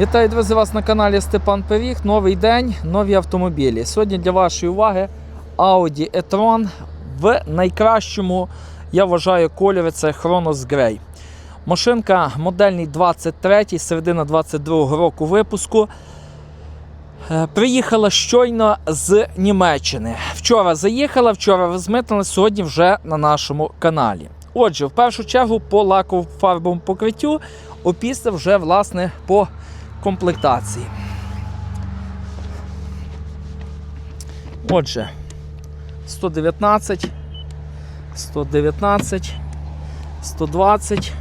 Вітаю, друзі, вас на каналі Степан Пиріг. Новий день, нові автомобілі. Сьогодні для вашої уваги Audi e-tron в найкращому, я вважаю, кольорі це Chronos Grey. Машинка модельний 23, середина 22 року випуску. Е, Приїхала щойно з Німеччини. Вчора заїхала, вчора розмитнила, сьогодні вже на нашому каналі. Отже, в першу чергу по лаково-фарбовому покриттю, опісля вже власне по комплектації. Отже, 119, 119, 120,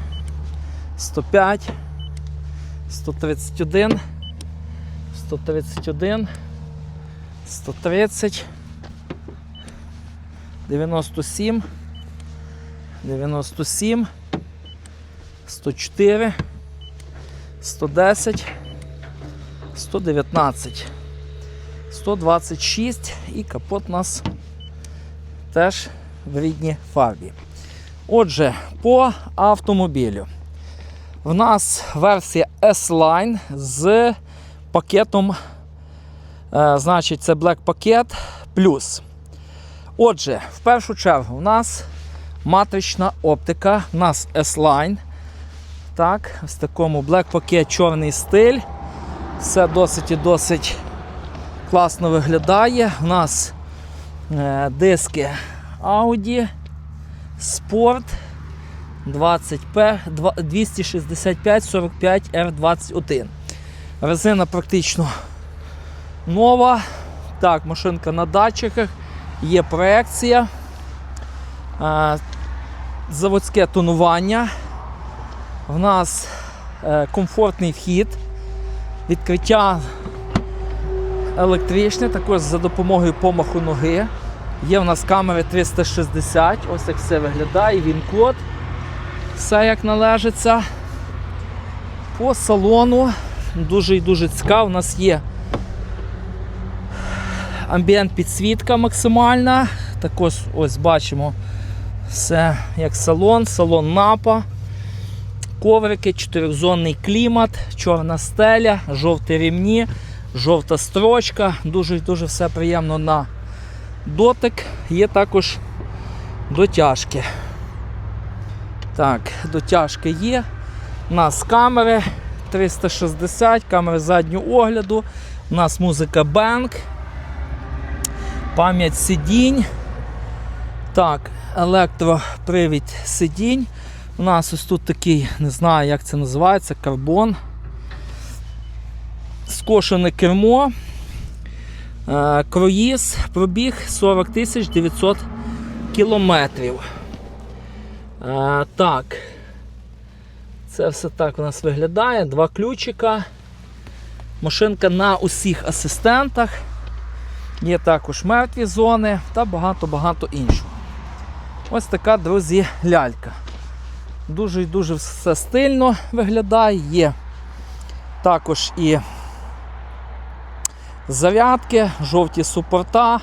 105, 131, 131, 130, 97, 97, 104, 110, 119, 126 і капот у нас теж в рідній фарбі. Отже, по автомобілю. В нас версія S-Line з пакетом, е, значить, це Black пакет плюс. Отже, в першу чергу, у нас матрична оптика, у нас S-Line. Так, в такому Black пакет чорний стиль. Все досить і досить класно виглядає. У нас е, диски Audi Sport 20P 265 45 R21. Резина практично нова. Так, машинка на датчиках, є проекція, е, заводське тонування. В нас е, комфортний вхід, відкриття електричне, також за допомогою помаху ноги. Є в нас камери 360, ось як все виглядає, він код. Все як належиться. По салону дуже і дуже цікаво. У нас є амбієнт підсвітка максимальна. Також ось бачимо все як салон, салон напа. Коврики, чотиризонний клімат, чорна стеля, жовті рівні, жовта строчка. Дуже дуже все приємно на дотик. Є також дотяжки. Так, дотяжки є. У нас камери 360, камери заднього огляду. У нас музика Bang. Пам'ять сидінь. Так, електропривід сидінь. У нас ось тут такий, не знаю, як це називається, карбон. Скошене кермо. Е, Круїз, пробіг 40 тисяч 900 кілометрів. Е, Так. Це все так у нас виглядає. Два ключика. Машинка на усіх асистентах. Є також мертві зони та багато-багато іншого. Ось така, друзі, лялька. Дуже і дуже все стильно виглядає. Є також і зарядки, жовті супорта.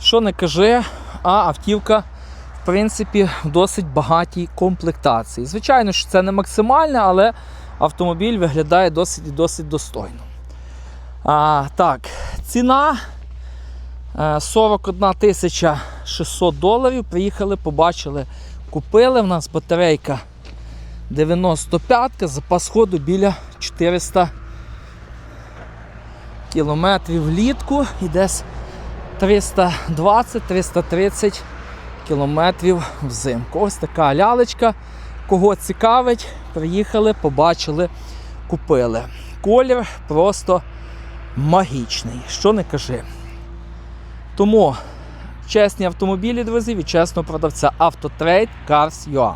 Що не кажи, а автівка, в принципі, в досить багатій комплектації. Звичайно, що це не максимальне, але автомобіль виглядає досить і досить достойно. А, Так, ціна е, 41 тисяча 600 доларів. Приїхали, побачили, купили. В нас батарейка 95, запас ходу біля 400 кілометрів влітку і десь 320-330 кілометрів взимку. Ось така лялечка. Кого цікавить, приїхали, побачили, купили. Колір просто магічний, що не кажи. Тому чесні автомобілі, друзі, від чесного продавця Автотрейд Cars.ua.